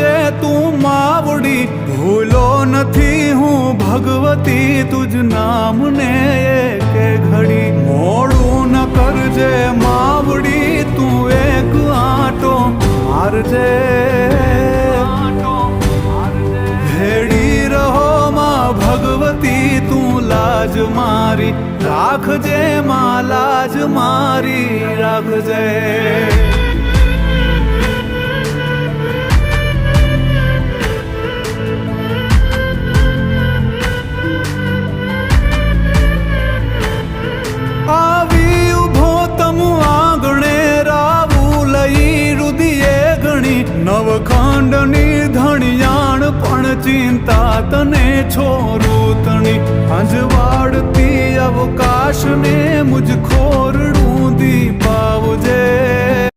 જે તું માવડી, ભૂલો નથી હું ભગવતી, તુજ નામને એક ઘડી. મોડું ન કરજે માવડી, તું એક આટો મારજે. હેડી રહો માં ભગવતી, તું લાજ મારી. રાખજે માં લાજ મારી, રાખજે. ગણી નવખંડની ધણિયાણ પણ ચિંતા તને છોરું તણી અંજવાડતી અવકાશને મુજ ખોરડું દીપાવજે